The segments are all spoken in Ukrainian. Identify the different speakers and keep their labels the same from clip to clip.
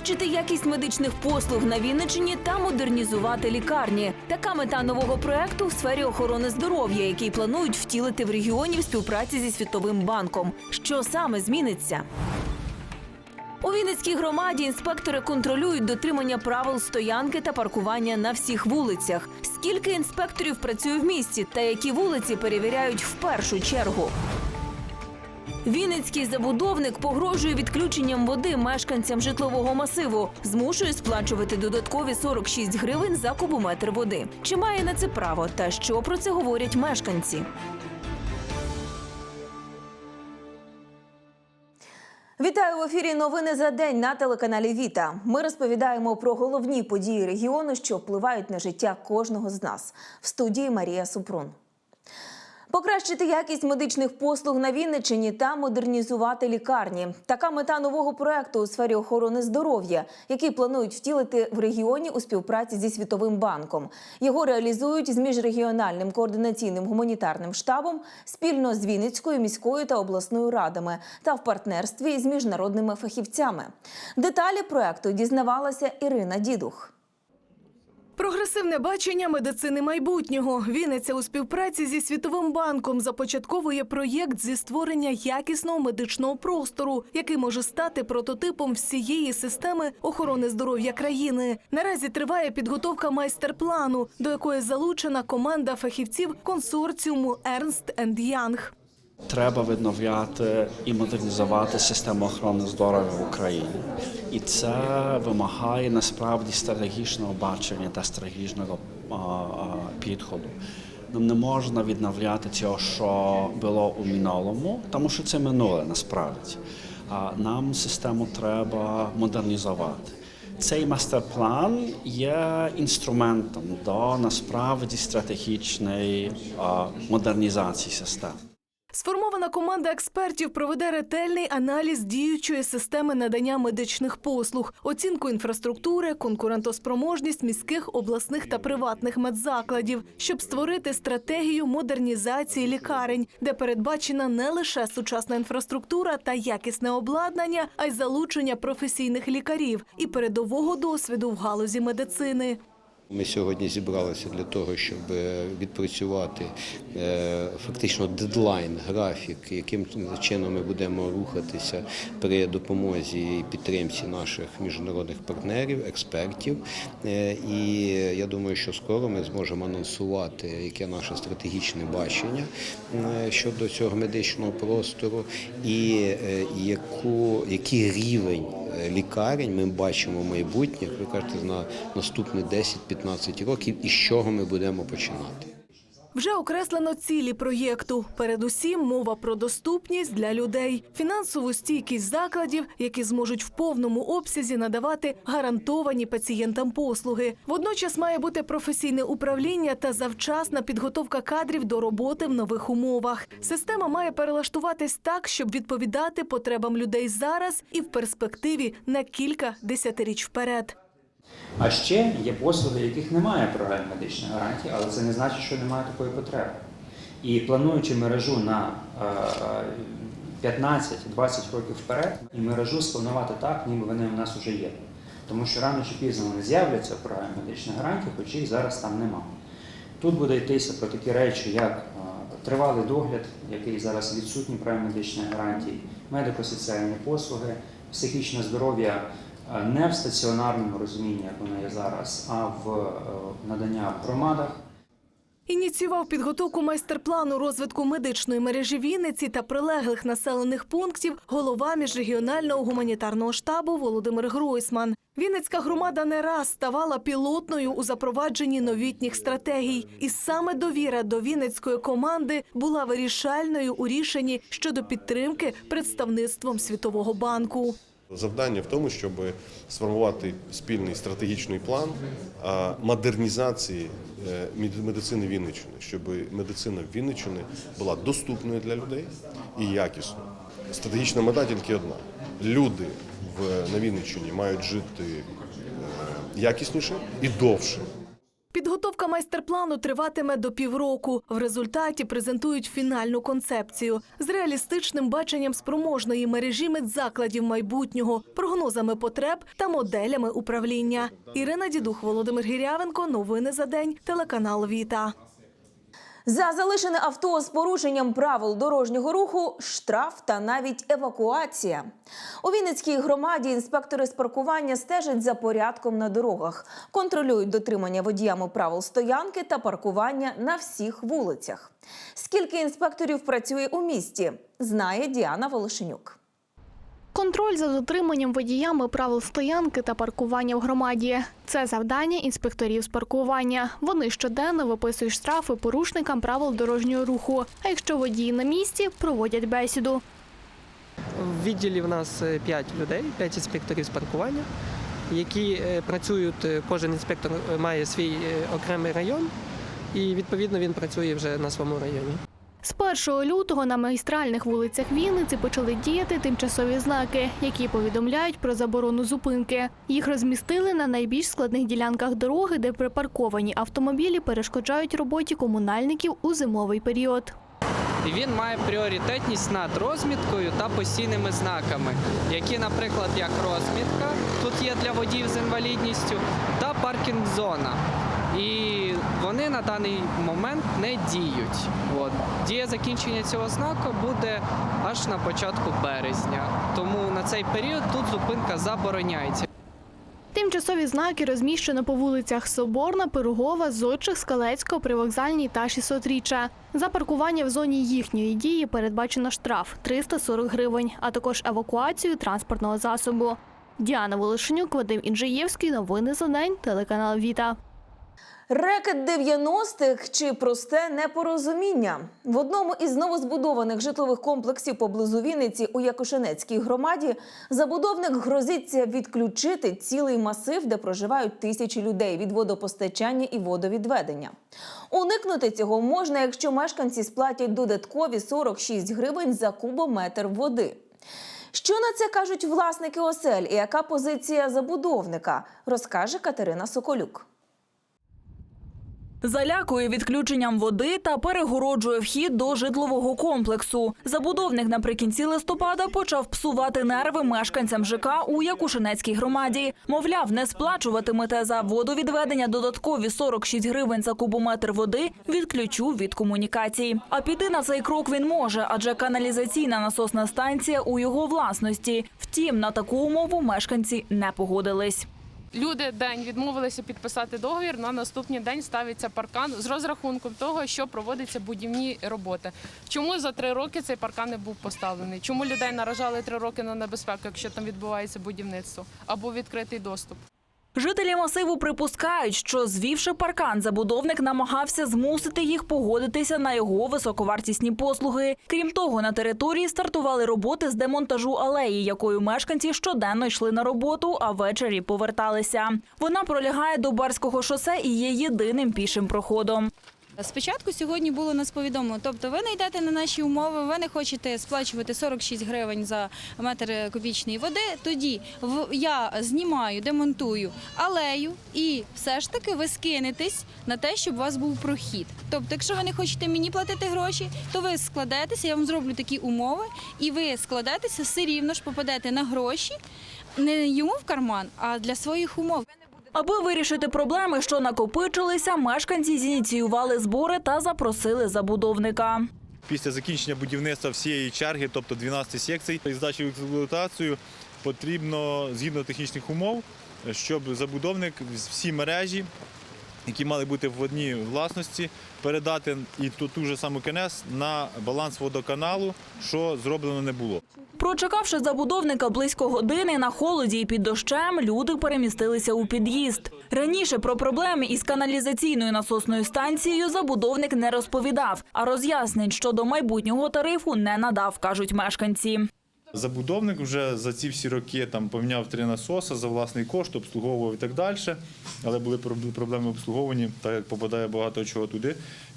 Speaker 1: Покращити якість медичних послуг на Вінниччині та модернізувати лікарні. Така мета нового проекту в сфері охорони здоров'я, який планують втілити в регіоні в співпраці зі Світовим банком. Що саме зміниться? У Вінницькій громаді інспектори контролюють дотримання правил стоянки та паркування на всіх вулицях. Скільки інспекторів працює в місті та які вулиці перевіряють в першу чергу? Вінницький забудовник погрожує відключенням води мешканцям житлового масиву, змушує сплачувати додаткові 46 гривень за кубометр води. Чи має на це право та що про це говорять мешканці? Вітаю в ефірі. Новини за день на телеканалі Віта. Ми розповідаємо про головні події регіону, що впливають на життя кожного з нас. В студії Марія Супрун. Покращити якість медичних послуг на Вінниччині та модернізувати лікарні. Така мета нового проекту у сфері охорони здоров'я, який планують втілити в регіоні у співпраці зі Світовим банком. Його реалізують з міжрегіональним координаційним гуманітарним штабом спільно з Вінницькою міською та обласною радами та в партнерстві з міжнародними фахівцями. Деталі проекту дізнавалася Ірина Дідух.
Speaker 2: Прогресивне бачення медицини майбутнього. Вінниця у співпраці зі Світовим банком започатковує проєкт зі створення якісного медичного простору, який може стати прототипом всієї системи охорони здоров'я країни. Наразі триває підготовка майстер-плану, до якої залучена команда фахівців консорціуму Ernst Young.
Speaker 3: Треба відновляти і модернізувати систему охорони здоров'я в Україні. І це вимагає насправді стратегічного бачення та стратегічного підходу. Нам не можна відновляти цього, що було у минулому, тому що це минуле насправді. Нам систему треба модернізувати. Цей мастер-план є інструментом до насправді стратегічної модернізації системи.
Speaker 2: Сформована команда експертів проведе ретельний аналіз діючої системи надання медичних послуг, оцінку інфраструктури, конкурентоспроможність міських, обласних та приватних медзакладів, щоб створити стратегію модернізації лікарень, де передбачена не лише сучасна інфраструктура та якісне обладнання, а й залучення професійних лікарів і передового досвіду в галузі медицини.
Speaker 4: Ми сьогодні зібралися для того, щоб е, відпрацювати е, фактично дедлайн, графік, яким чином ми будемо рухатися при допомозі і підтримці наших міжнародних партнерів, експертів. Е, І я думаю, що скоро ми зможемо анонсувати, яке наше стратегічне бачення щодо цього медичного простору, і яку, який рівень лікарень ми бачимо в майбутнє, ви кажете, на наступні 10-15 років, і з чого ми будемо починати.
Speaker 2: Вже окреслено цілі проєкту. Передусім мова про доступність для людей, фінансову стійкість закладів, які зможуть в повному обсязі надавати гарантовані пацієнтам послуги. Водночас має бути професійне управління та завчасна підготовка кадрів до роботи в нових умовах. Система має перелаштуватись так, щоб відповідати потребам людей зараз і в перспективі на кілька десятиріч вперед.
Speaker 5: А ще є послуги, яких немає програм медичної гарантії, але це не значить, що немає такої потреби. І плануючи мережу на е, 15-20 років вперед, і мережу спланувати так, ніби вони у нас вже є. Тому що рано чи пізно вони з'являться в програмі медичної гарантії, хоч їх зараз там немає. Тут буде йтися про такі речі, як е, тривалий догляд, який зараз відсутній в програмі медичної гарантії, медико-соціальні послуги, психічне здоров'я е, не в стаціонарному розумінні, як воно є зараз, а в е, надання в громадах.
Speaker 2: Ініціював підготовку майстер-плану розвитку медичної мережі Вінниці та прилеглих населених пунктів голова міжрегіонального гуманітарного штабу Володимир Гройсман. Вінницька громада не раз ставала пілотною у запровадженні новітніх стратегій, і саме довіра до вінницької команди була вирішальною у рішенні щодо підтримки представництвом Світового банку.
Speaker 6: Завдання в тому, щоб сформувати спільний стратегічний план модернізації е, медицини Вінниччини, щоб медицина Вінниччини була доступною для людей і якісною. Стратегічна мета тільки одна: люди на Вінниччині мають жити е, якісніше і довше.
Speaker 2: Підготовка майстер-плану триватиме до півроку. В результаті презентують фінальну концепцію з реалістичним баченням спроможної мережі медзакладів майбутнього, прогнозами потреб та моделями управління. Ірина Дідух, Володимир Гірявенко. Новини за день. Телеканал Віта.
Speaker 1: За залишене авто з порушенням правил дорожнього руху штраф та навіть евакуація. У Вінницькій громаді інспектори з паркування стежать за порядком на дорогах, контролюють дотримання водіями правил стоянки та паркування на всіх вулицях. Скільки інспекторів працює у місті, знає Діана Волошенюк.
Speaker 7: Контроль за дотриманням водіями правил стоянки та паркування в громаді це завдання інспекторів з паркування. Вони щоденно виписують штрафи порушникам правил дорожнього руху. А якщо водії на місці, проводять бесіду.
Speaker 8: В відділі в нас 5 людей, 5 інспекторів з паркування, які е, працюють, е, кожен інспектор е, має свій е, окремий район, і відповідно він працює вже на своєму районі.
Speaker 7: З 1 лютого на магістральних вулицях Вінниці почали діяти тимчасові знаки, які повідомляють про заборону зупинки. Їх розмістили на найбільш складних ділянках дороги, де припарковані автомобілі перешкоджають роботі комунальників у зимовий період.
Speaker 9: Він має пріоритетність над розміткою та постійними знаками, які, наприклад, як розмітка, тут є для водіїв з інвалідністю, та паркінг-зона. І вони на даний момент не діють. От. Дія закінчення цього знаку буде аж на початку березня. Тому на цей період тут зупинка забороняється.
Speaker 7: Тимчасові знаки розміщено по вулицях Соборна, Пирогова, Зодчих, Скалецького, Привокзальній та 600-річчя. За паркування в зоні їхньої дії передбачено штраф 340 гривень, а також евакуацію транспортного засобу. Діана Волошенюк, Вадим Інжиєвський. Новини за день. Телеканал Віта.
Speaker 1: Рекет 90-х чи просте непорозуміння в одному із новозбудованих житлових комплексів поблизу Вінниці у Якушинецькій громаді забудовник грозиться відключити цілий масив, де проживають тисячі людей від водопостачання і водовідведення. Уникнути цього можна, якщо мешканці сплатять додаткові 46 гривень за кубометр води. Що на це кажуть власники осель і яка позиція забудовника, розкаже Катерина Соколюк.
Speaker 10: Залякує відключенням води та перегороджує вхід до житлового комплексу. Забудовник наприкінці листопада почав псувати нерви мешканцям ЖК у Якушинецькій громаді. Мовляв, не сплачуватимете за водовідведення додаткові 46 гривень за кубометр води. Відключу від комунікацій. А піти на цей крок він може, адже каналізаційна насосна станція у його власності. Втім, на таку умову мешканці не погодились.
Speaker 11: Люди день відмовилися підписати договір. На наступний день ставиться паркан з розрахунком того, що проводяться будівні роботи. Чому за три роки цей паркан не був поставлений? Чому людей наражали три роки на небезпеку, якщо там відбувається будівництво або відкритий доступ?
Speaker 10: Жителі масиву припускають, що звівши паркан, забудовник намагався змусити їх погодитися на його високовартісні послуги. Крім того, на території стартували роботи з демонтажу алеї, якою мешканці щоденно йшли на роботу, а ввечері поверталися. Вона пролягає до барського шосе і є єдиним пішим проходом.
Speaker 12: Спочатку сьогодні було нас повідомлено, тобто ви не йдете на наші умови, ви не хочете сплачувати 46 гривень за метр кубічної води. Тоді я знімаю, демонтую алею, і все ж таки ви скинетесь на те, щоб у вас був прохід. Тобто, якщо ви не хочете мені платити гроші, то ви складетеся, я вам зроблю такі умови, і ви складетеся все рівно ж попадете на гроші не йому в карман, а для своїх умов.
Speaker 10: Аби вирішити проблеми, що накопичилися, мешканці зініціювали збори та запросили забудовника.
Speaker 13: Після закінчення будівництва всієї черги, тобто 12 секцій, і здачі в експлуатацію потрібно згідно технічних умов, щоб забудовник всі мережі, які мали бути в одній власності, передати і ту, ту ж саму КНС на баланс водоканалу, що зроблено не було.
Speaker 10: Прочекавши забудовника близько години на холоді і під дощем, люди перемістилися у під'їзд. Раніше про проблеми із каналізаційною насосною станцією забудовник не розповідав, а роз'яснень щодо майбутнього тарифу не надав, кажуть мешканці.
Speaker 13: Забудовник вже за ці всі роки там поміняв три насоси за власний кошт, обслуговував і так далі. Але були проблеми в обслуговуванні, так як попадає багато чого туди.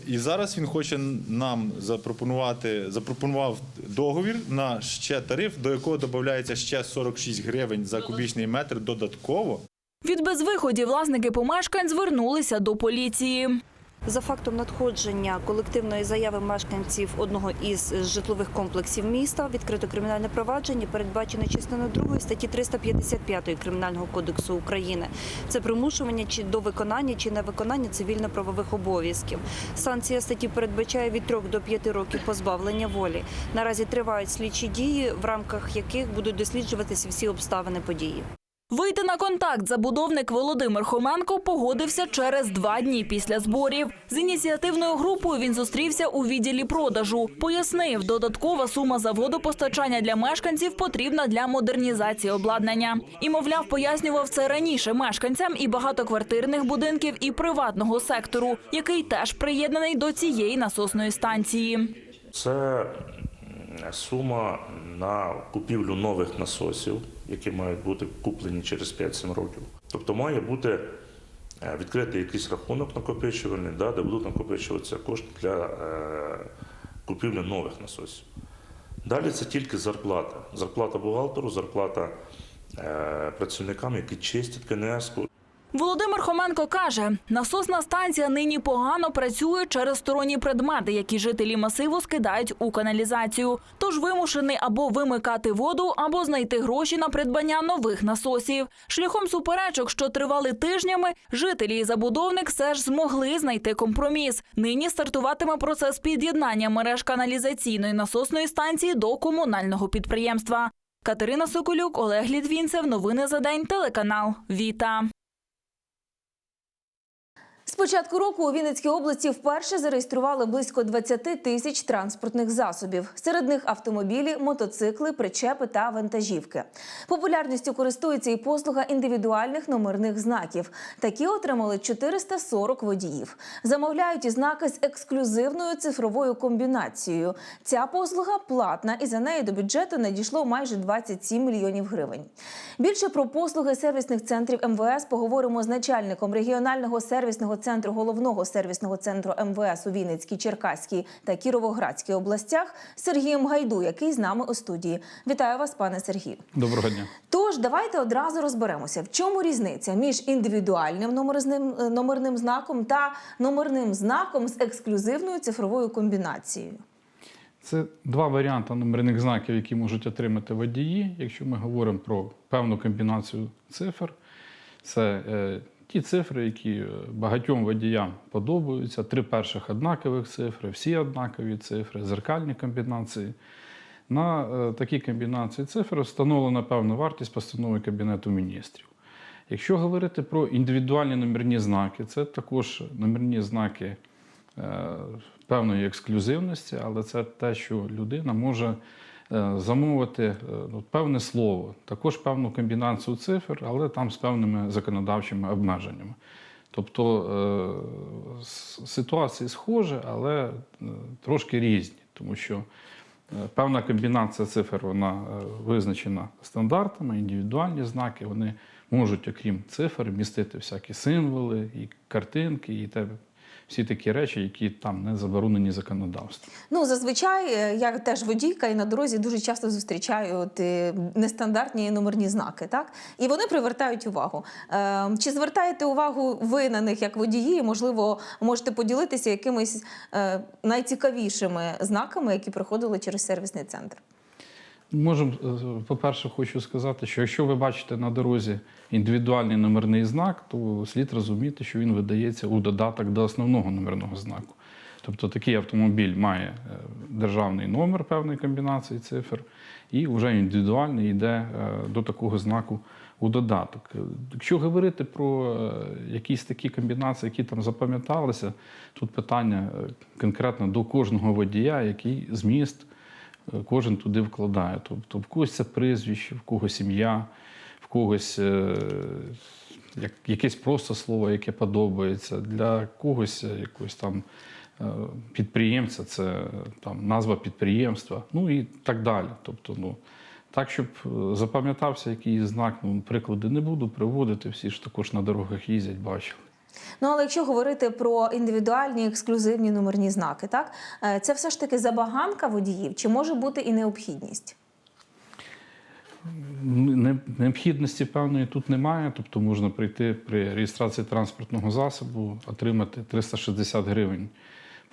Speaker 13: І зараз він хоче нам запропонувати, запропонував договір на ще тариф, до якого додається ще 46 гривень за кубічний метр додатково.
Speaker 10: Від безвиході власники помешкань звернулися до поліції.
Speaker 14: За фактом надходження колективної заяви мешканців одного із житлових комплексів міста відкрито кримінальне провадження, передбачене частиною 2 статті 355 Кримінального кодексу України. Це примушування чи до виконання чи невиконання цивільно-правових обов'язків. Санкція статті передбачає від 3 до 5 років позбавлення волі. Наразі тривають слідчі дії, в рамках яких будуть досліджуватися всі обставини події.
Speaker 10: Вийти на контакт забудовник Володимир Хоменко погодився через два дні після зборів. З ініціативною групою він зустрівся у відділі продажу. Пояснив, додаткова сума за водопостачання для мешканців потрібна для модернізації обладнання. І, мовляв, пояснював це раніше мешканцям і багатоквартирних будинків, і приватного сектору, який теж приєднаний до цієї насосної станції.
Speaker 15: Це сума на купівлю нових насосів, які мають бути куплені через 5-7 років. Тобто має бути е, відкритий якийсь рахунок накопичувальний, да, де будуть накопичуватися кошти для е, купівлі нових насосів. Далі це тільки зарплата. Зарплата бухгалтеру, зарплата е, працівникам, які чистять КНС-ку.
Speaker 10: Володимир Хоменко каже, насосна станція нині погано працює через сторонні предмети, які жителі масиву скидають у каналізацію. Тож вимушений або вимикати воду, або знайти гроші на придбання нових насосів. Шляхом суперечок, що тривали тижнями, жителі і забудовник все ж змогли знайти компроміс. Нині стартуватиме процес під'єднання мереж каналізаційної насосної станції до комунального підприємства. Катерина Соколюк, Олег Літвінцев. Новини за день. Телеканал Віта.
Speaker 1: З початку року у Вінницькій області вперше зареєстрували близько 20 тисяч транспортних засобів. Серед них автомобілі, мотоцикли, причепи та вантажівки. Популярністю користується і послуга індивідуальних номерних знаків. Такі отримали 440 водіїв. Замовляють і знаки з ексклюзивною цифровою комбінацією. Ця послуга платна, і за неї до бюджету надійшло майже 27 мільйонів гривень. Більше про послуги сервісних центрів МВС поговоримо з начальником регіонального сервісного центру головного сервісного центру МВС у Вінницькій, Черкаській та Кіровоградській областях Сергієм Гайду, який з нами у студії. Вітаю вас, пане Сергію.
Speaker 16: Доброго дня.
Speaker 1: Тож давайте одразу розберемося, в чому різниця між індивідуальним номерним, номерним знаком та номерним знаком з ексклюзивною цифровою комбінацією.
Speaker 16: Це два варіанти номерних знаків, які можуть отримати водії, якщо ми говоримо про певну комбінацію цифр. Це е, ті цифри, які е, багатьом водіям подобаються. Три перших однакових цифри, всі однакові цифри, зеркальні комбінації. На е, такі комбінації цифр встановлена певна вартість постанови Кабінету міністрів. Якщо говорити про індивідуальні номерні знаки, це також номерні знаки е, певної ексклюзивності, але це те, що людина може замовити е, ну, певне слово, також певну комбінацію цифр, але там з певними законодавчими обмеженнями. Тобто е, ситуації схожі, але е, трошки різні, тому що е, певна комбінація цифр вона е, визначена стандартами, індивідуальні знаки, вони можуть, окрім цифр, містити всякі символи, і картинки, і те, всі такі речі, які там не заборонені законодавством.
Speaker 1: Ну, зазвичай е, я теж водійка і на дорозі дуже часто зустрічаю от, е, нестандартні номерні знаки, так? І вони привертають увагу. Е, Чи звертаєте увагу ви на них як водії? Можливо, можете поділитися якимись найцікавішими знаками, які проходили через сервісний центр?
Speaker 16: Можемо, е, по-перше, хочу сказати, що якщо ви бачите на дорозі індивідуальний номерний знак, то слід розуміти, що він видається у додаток до основного номерного знаку. Тобто такий автомобіль має е, державний номер певної комбінації цифр, і вже індивідуальний йде е, до такого знаку у додаток. Якщо говорити про якісь такі комбінації, які там запам'яталися, тут питання конкретно до кожного водія, який зміст кожен туди вкладає. Тобто в когось це прізвище, в когось ім'я, в когось е, як, якесь просто слово, яке подобається, для когось е, якогось там е, підприємця, це там назва підприємства, ну і так далі. Тобто, ну. Так, щоб запам'ятався якийсь знак, ну, приклади не буду приводити, всі ж також на дорогах їздять, бачили.
Speaker 1: Ну, але якщо говорити про індивідуальні ексклюзивні номерні знаки, так е, це все ж таки забаганка водіїв, чи може бути і необхідність?
Speaker 16: Необхідності певної тут немає, тобто можна прийти при реєстрації транспортного засобу, отримати 360 гривень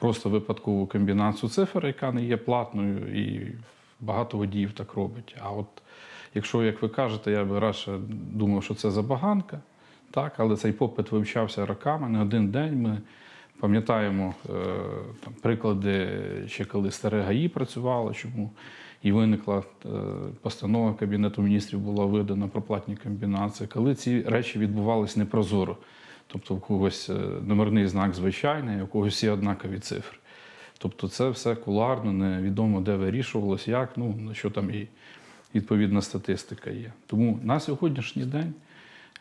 Speaker 16: просто випадкову комбінацію цифр, яка не є платною, і багато водіїв так робить. А от якщо, як ви кажете, я би радше думав, що це забаганка, так, але цей попит вивчався роками, не один день. Ми пам'ятаємо е, там, приклади, ще коли старе ГАІ працювало, чому і виникла е, постанова Кабінету міністрів була видана про платні комбінації, коли ці речі відбувалися непрозоро. Тобто у когось е, номерний знак звичайний, у когось є однакові цифри. Тобто це все куларно, невідомо де вирішувалось, як, ну, що там і відповідна статистика є. Тому на сьогоднішній день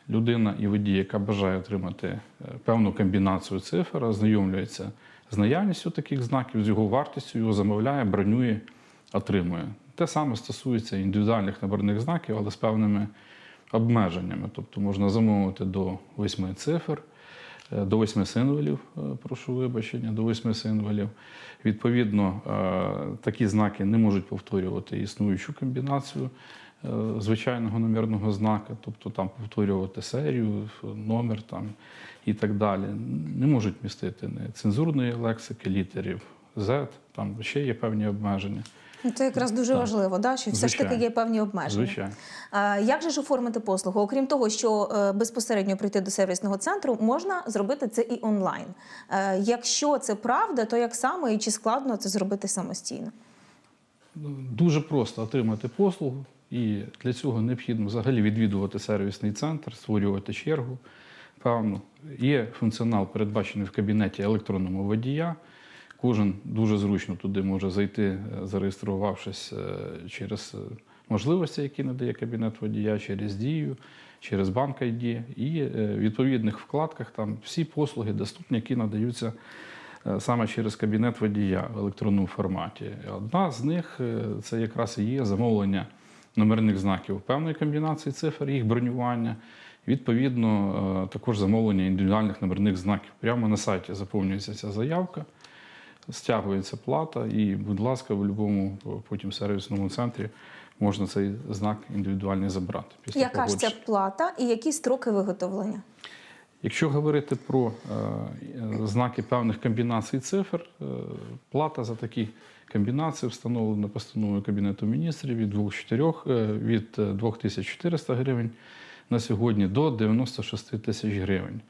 Speaker 16: людина і водій, яка бажає отримати е, певну комбінацію цифр, ознайомлюється з наявністю таких знаків, з його вартістю, його замовляє, бронює, отримує. Те саме стосується індивідуальних номерних знаків, але з певними обмеженнями. Тобто можна замовити до восьми цифр, е, до восьми символів, е, прошу вибачення, до восьми символів. Відповідно, такі знаки не можуть повторювати існуючу комбінацію звичайного номерного знака, тобто там повторювати серію, номер там і так далі. Не можуть містити не цензурної лексики, літерів Z, там ще є певні обмеження.
Speaker 1: Ну, Це якраз дуже
Speaker 16: Так.
Speaker 1: важливо, да? що все ж таки є певні обмеження.
Speaker 16: Звичайно.
Speaker 1: А, Як же ж оформити послугу? Окрім того, що е, безпосередньо прийти до сервісного центру, можна зробити це і онлайн. Е, Якщо це правда, то як саме і чи складно це зробити самостійно?
Speaker 16: Дуже просто отримати послугу, і для цього необхідно взагалі відвідувати сервісний центр, створювати чергу. Певно, є функціонал, передбачений в кабінеті електронному водія. Кожен дуже зручно туди може зайти, е, зареєструвавшись е, через е, можливості, які надає кабінет водія, через дію, через банк ID. І в відповідних вкладках там всі послуги доступні, які надаються саме через кабінет водія в електронному форматі. Одна з них це якраз і є замовлення номерних знаків певної комбінації цифр, їх бронювання. Відповідно, е, також замовлення індивідуальних номерних знаків. Прямо на сайті заповнюється ця заявка, стягується плата, і, будь ласка, в будь-якому потім сервісному центрі можна цей знак індивідуальний забрати. Після
Speaker 1: Яка ж
Speaker 16: погодження.
Speaker 1: плата і які строки виготовлення?
Speaker 16: Якщо говорити про е, е, знаки певних комбінацій цифр, е, плата за такі комбінації встановлена постановою Кабінету міністрів від 2-4, е, від е, 2400 гривень на сьогодні до 96 тисяч гривень.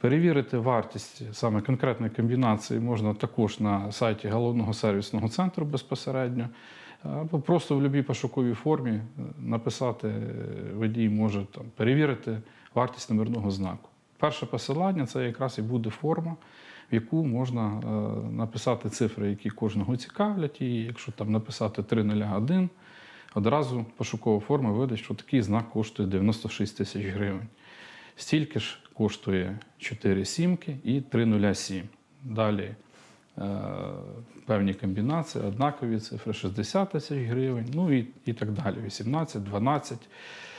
Speaker 16: Перевірити вартість саме конкретної комбінації можна також на сайті головного сервісного центру безпосередньо, або просто в будь-якій пошуковій формі е, написати е, водій може там, перевірити вартість номерного знаку. Перше посилання це якраз і буде форма, в яку можна е, написати цифри, які кожного цікавлять. І якщо там написати 301, одразу пошукова форма видасть, що такий знак коштує 96 тисяч гривень. Стільки ж коштує 4 сімки і 307. Далі е, певні комбінації, однакові цифри 60 тисяч гривень, ну і, і так далі, 18, 12.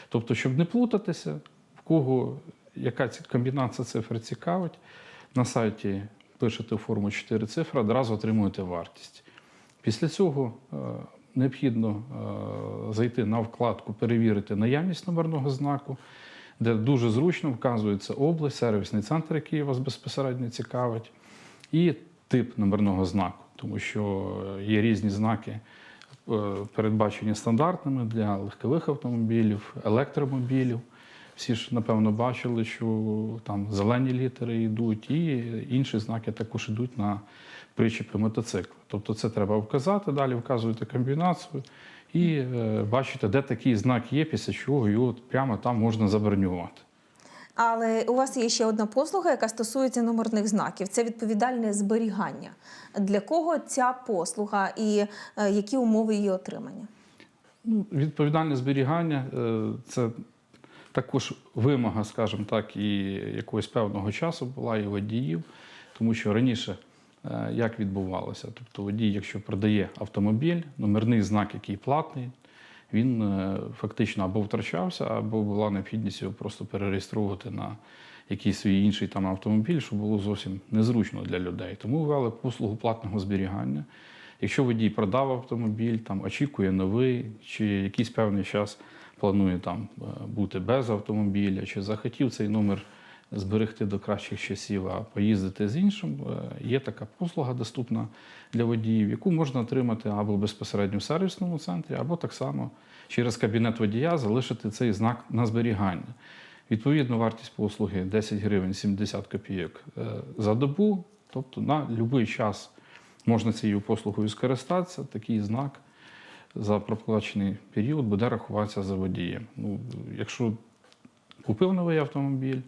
Speaker 16: Тобто, щоб не плутатися, в кого яка комбінація цифр цікавить, на сайті пишете у форму 4 цифри, одразу отримуєте вартість. Після цього е, необхідно е, зайти на вкладку Перевірити наявність номерного знаку, де дуже зручно вказується область, сервісний центр, який вас безпосередньо цікавить, і тип номерного знаку, тому що є різні знаки, е, передбачені стандартними для легкових автомобілів, електромобілів. Всі ж, напевно, бачили, що там зелені літери йдуть, і інші знаки також йдуть на причепи мотоцикла. Тобто це треба вказати, далі вказуєте комбінацію і е, бачите, де такий знак є, після чого його прямо там можна забронювати.
Speaker 1: Але у вас є ще одна послуга, яка стосується номерних знаків. Це відповідальне зберігання. Для кого ця послуга і е, які умови її отримання?
Speaker 16: Ну, відповідальне зберігання е, це також вимога, скажімо так, і якогось певного часу була і водіїв, тому що раніше е, як відбувалося? Тобто водій, якщо продає автомобіль, номерний знак, який платний, він е, фактично або втрачався, або була необхідність його просто перереєструвати на якийсь свій інший там автомобіль, що було зовсім незручно для людей. Тому ввели послугу платного зберігання. Якщо водій продав автомобіль, там очікує новий, чи якийсь певний час планує там е, бути без автомобіля, чи захотів цей номер зберегти до кращих часів, а поїздити з іншим, е, є така послуга доступна для водіїв, яку можна отримати або безпосередньо в сервісному центрі, або так само через кабінет водія залишити цей знак на зберігання. Відповідно, вартість послуги 10 гривень 70 копійок е, за добу, тобто на будь-який час можна цією послугою скористатися. Такий знак за проплачений період буде рахуватися за водієм. Ну, якщо купив новий автомобіль,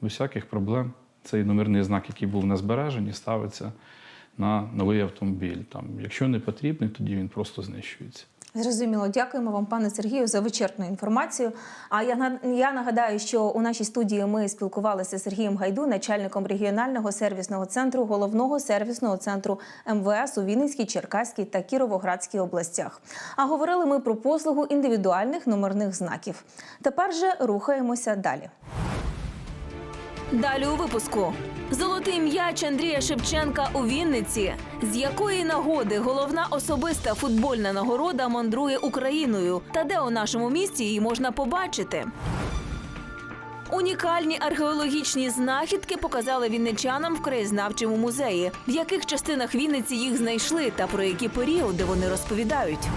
Speaker 16: без всяких проблем цей номерний знак, який був на збереженні, ставиться на новий автомобіль. Там, якщо не потрібний, тоді він просто знищується.
Speaker 1: Зрозуміло, дякуємо вам, пане Сергію, за вичерпну інформацію. А я я нагадаю, що у нашій студії ми спілкувалися з Сергієм Гайду, начальником регіонального сервісного центру, головного сервісного центру МВС у Вінницькій, Черкаській та Кіровоградській областях. А говорили ми про послугу індивідуальних номерних знаків. Тепер же рухаємося далі. Далі у випуску золотий м'яч Андрія Шевченка у Вінниці. З якої нагоди головна особиста футбольна нагорода мандрує Україною? Та де у нашому місті її можна побачити? Унікальні археологічні знахідки показали вінничанам в краєзнавчому музеї. В яких частинах Вінниці їх знайшли та про які періоди вони розповідають.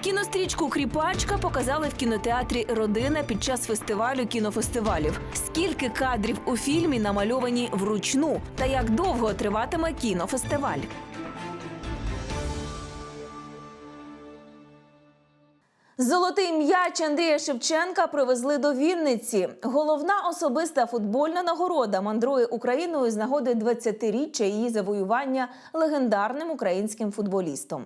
Speaker 1: Кінострічку Кріпачка показали в кінотеатрі Родина під час фестивалю кінофестивалів. Скільки кадрів у фільмі намальовані вручну, та як довго триватиме кінофестиваль? Золотий м'яч Андрія Шевченка привезли до Вінниці. Головна особиста футбольна нагорода мандрує Україною з нагоди 20-річчя її завоювання легендарним українським футболістом.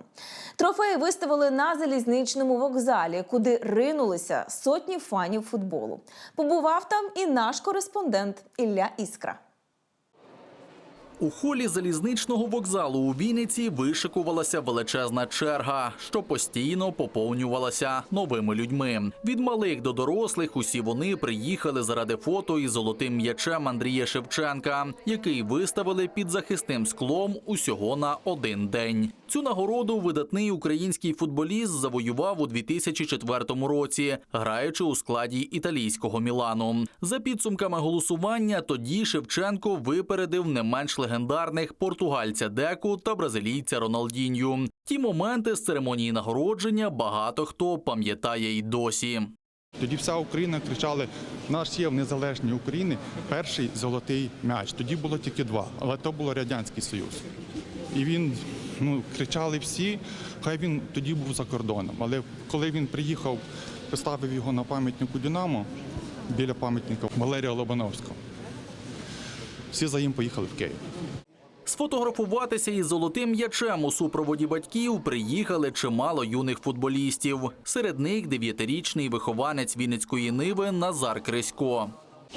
Speaker 1: Трофеї виставили на залізничному вокзалі, куди ринулися сотні фанів футболу. Побував там і наш кореспондент Ілля Іскра.
Speaker 17: У холі залізничного вокзалу у Вінниці вишикувалася величезна черга, що постійно поповнювалася новими людьми. Від малих до дорослих усі вони приїхали заради фото із золотим м'ячем Андрія Шевченка, який виставили під захисним склом усього на один день. Цю нагороду видатний український футболіст завоював у 2004 році, граючи у складі італійського Мілану. За підсумками голосування, тоді Шевченко випередив не менш легендарних португальця Деку та бразилійця Роналдінью. Ті моменти з церемонії нагородження багато хто пам'ятає й досі.
Speaker 18: Тоді вся Україна кричали: наш є в незалежній Україні перший золотий м'яч. Тоді було тільки два, але то було Радянський Союз. І він ну, кричали всі, хай він тоді був за кордоном. Але коли він приїхав, поставив його на пам'ятнику Динамо біля пам'ятника Валерія Лобановського. Всі за ним поїхали в Київ.
Speaker 17: Сфотографуватися із золотим м'ячем у супроводі батьків приїхали чимало юних футболістів. Серед них дев'ятирічний вихованець Вінницької ниви Назар Крисько.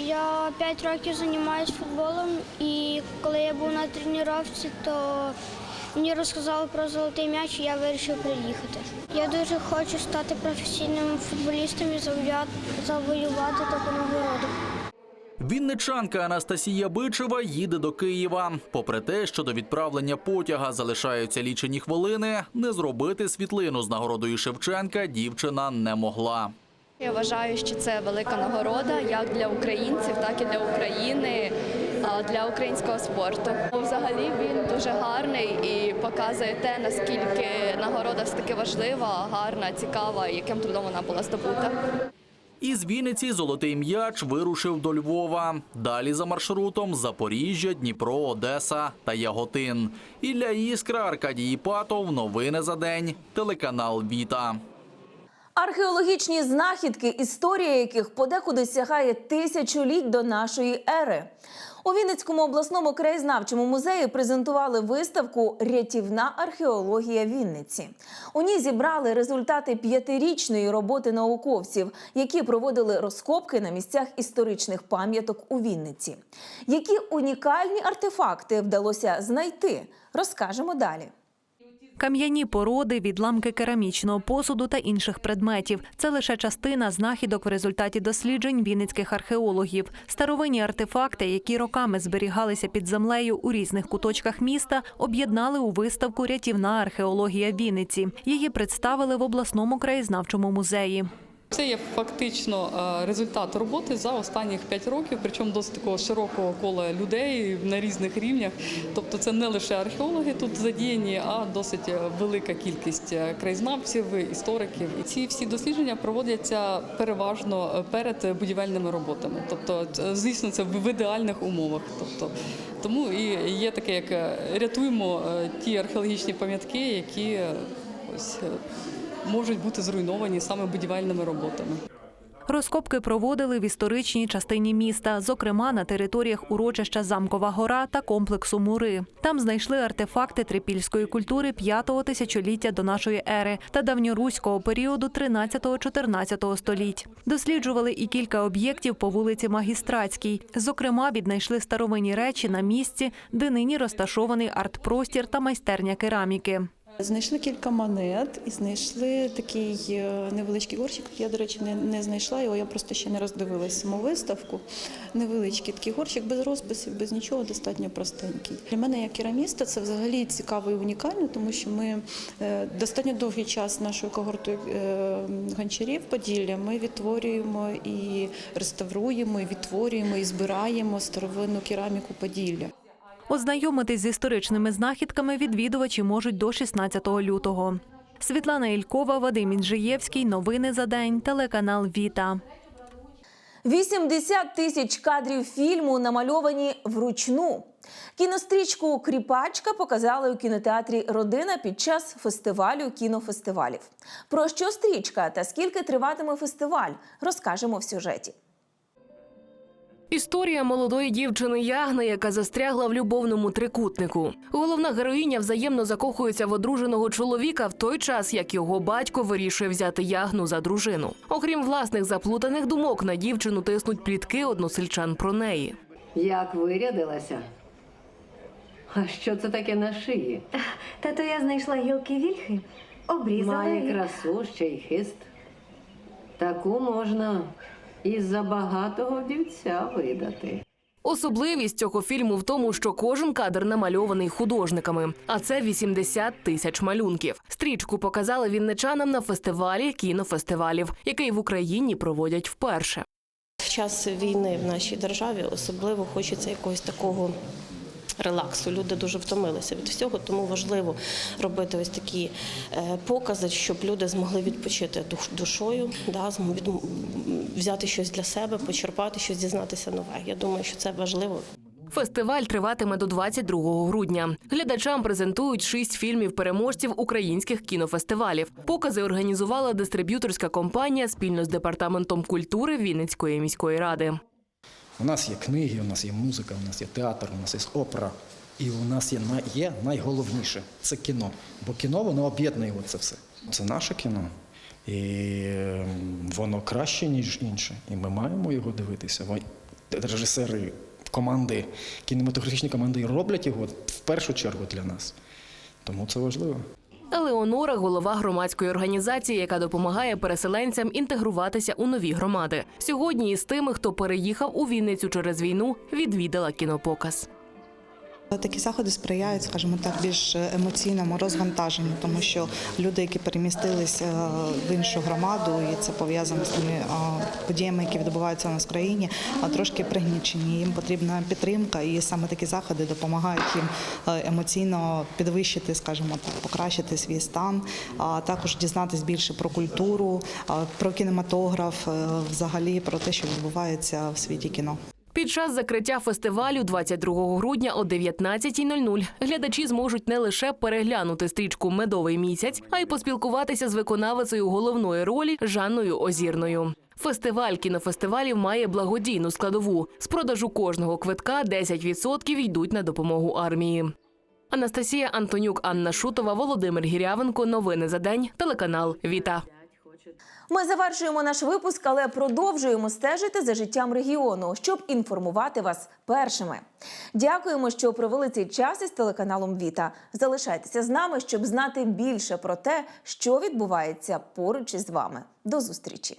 Speaker 19: Я 5 років займаюся футболом, і коли я був на тренувці, то мені розказали про золотий м'яч, і я вирішив приїхати. Я дуже хочу стати професійним футболістом і завоювати таку нагороду.
Speaker 17: Вінничанка Анастасія Бичева їде до Києва. Попри те, що до відправлення потяга залишаються лічені хвилини, не зробити світлину з нагородою Шевченка дівчина не могла.
Speaker 20: Я вважаю, що це велика нагорода як для українців, так і для України, для українського спорту. Взагалі він дуже гарний і показує те, наскільки нагорода все таки важлива, гарна, цікава, яким трудом вона була здобута.
Speaker 17: Із Вінниці золотий м'яч вирушив до Львова. Далі за маршрутом Запоріжжя, Дніпро, Одеса та Яготин. Ілля Іскра, Аркадій Іпатов. Новини за день. Телеканал Віта.
Speaker 1: Археологічні знахідки, історія яких подекуди сягає тисячоліть до нашої ери. У Вінницькому обласному краєзнавчому музеї презентували виставку Рятівна археологія Вінниці. У ній зібрали результати п'ятирічної роботи науковців, які проводили розкопки на місцях історичних пам'яток у Вінниці. Які унікальні артефакти вдалося знайти, розкажемо далі.
Speaker 21: Кам'яні породи, відламки керамічного посуду та інших предметів це лише частина знахідок в результаті досліджень вінницьких археологів. Старовинні артефакти, які роками зберігалися під землею у різних куточках міста, об'єднали у виставку Рятівна археологія Вінниці. Її представили в обласному краєзнавчому музеї.
Speaker 22: Це є фактично е, результат роботи за останніх 5 років, причому досить такого широкого кола людей на різних рівнях. Тобто це не лише археологи тут задіяні, а досить е, велика кількість е, краєзнавців, істориків. І ці всі дослідження проводяться переважно перед будівельними роботами. Тобто, звісно, це в ідеальних умовах. Тобто, тому і є таке, як рятуємо ті археологічні пам'ятки, які ось. Можуть бути зруйновані саме будівельними роботами.
Speaker 21: Розкопки проводили в історичній частині міста, зокрема на територіях урочища Замкова гора та комплексу Мури. Там знайшли артефакти трипільської культури 5-го тисячоліття до нашої ери та давньоруського періоду 13-14 століть. Досліджували і кілька об'єктів по вулиці Магістратській. Зокрема, віднайшли старовинні речі на місці, де нині розташований арт-простір та майстерня кераміки.
Speaker 23: Знайшли кілька монет і знайшли такий е, невеличкий горщик. Я, до речі, не, не знайшла його, я просто ще не роздивилась саму виставку. Невеличкий такий горщик без розписів, без нічого, достатньо простенький. Для мене, як кераміста, це взагалі цікаво і унікально, тому що ми е, достатньо довгий час нашою когортою е, гончарів Поділля ми відтворюємо і реставруємо, і відтворюємо, і збираємо старовинну кераміку Поділля.
Speaker 21: Ознайомитись з історичними знахідками відвідувачі можуть до 16 лютого. Світлана Ількова, Вадим Інжиєвський. Новини за день. Телеканал Віта.
Speaker 1: 80 тисяч кадрів фільму намальовані вручну. Кінострічку Кріпачка показали у кінотеатрі Родина під час фестивалю кінофестивалів. Про що стрічка та скільки триватиме фестиваль, розкажемо в сюжеті.
Speaker 24: Історія молодої дівчини Ягни, яка застрягла в любовному трикутнику. Головна героїня взаємно закохується в одруженого чоловіка в той час, як його батько вирішує взяти ягну за дружину. Окрім власних заплутаних думок, на дівчину тиснуть плітки односельчан про неї.
Speaker 25: Як вирядилася? А що це таке на шиї?
Speaker 26: Тато я знайшла гілки вільхи, обрізала
Speaker 25: Має красу ще й хист. Таку можна і за багатого дівця видати.
Speaker 24: Особливість цього фільму в тому, що кожен кадр намальований художниками, а це 80 тисяч малюнків. Стрічку показали вінничанам на фестивалі кінофестивалів, який в Україні проводять вперше.
Speaker 27: В час війни в нашій державі особливо хочеться якогось такого. Релаксу люди дуже втомилися від всього, тому важливо робити ось такі е, покази, щоб люди змогли відпочити душ- душою, да, взяти щось для себе, почерпати щось, дізнатися нове. Я думаю, що це важливо.
Speaker 24: Фестиваль триватиме до 22 грудня. Глядачам презентують шість фільмів переможців українських кінофестивалів. Покази організувала дистриб'юторська компанія спільно з департаментом культури Вінницької міської ради.
Speaker 28: У нас є книги, у нас є музика, у нас є театр, у нас є опера. І у нас є, є найголовніше це кіно. Бо кіно воно об'єднує це все. Це наше кіно. І ем, воно краще, ніж інше. І ми маємо його дивитися. Режисери, команди, кінематографічні команди роблять його в першу чергу для нас. Тому це важливо.
Speaker 24: Елеонора голова громадської організації, яка допомагає переселенцям інтегруватися у нові громади. Сьогодні із тими, хто переїхав у Вінницю через війну, відвідала кінопоказ.
Speaker 29: Такі заходи сприяють, скажімо так, більш емоційному розвантаженню, тому що люди, які перемістилися в іншу громаду, і це пов'язано з тими подіями, які відбуваються у нас в країні, трошки пригнічені. Їм потрібна підтримка, і саме такі заходи допомагають їм е, емоційно підвищити, скажімо так, покращити свій стан, а також дізнатись більше про культуру, про кінематограф, е, взагалі про те, що відбувається в світі кіно.
Speaker 24: Під час закриття фестивалю 22 грудня о 19.00 глядачі зможуть не лише переглянути стрічку Медовий місяць, а й поспілкуватися з виконавицею головної ролі Жанною Озірною. Фестиваль кінофестивалів має благодійну складову. З продажу кожного квитка 10% йдуть на допомогу армії. Анастасія Антонюк, Анна Шутова, Володимир Гірявенко. Новини за день. Телеканал Віта.
Speaker 1: Ми завершуємо наш випуск, але продовжуємо стежити за життям регіону, щоб інформувати вас першими. Дякуємо, що провели цей час із телеканалом Віта. Залишайтеся з нами, щоб знати більше про те, що відбувається поруч із вами. До зустрічі.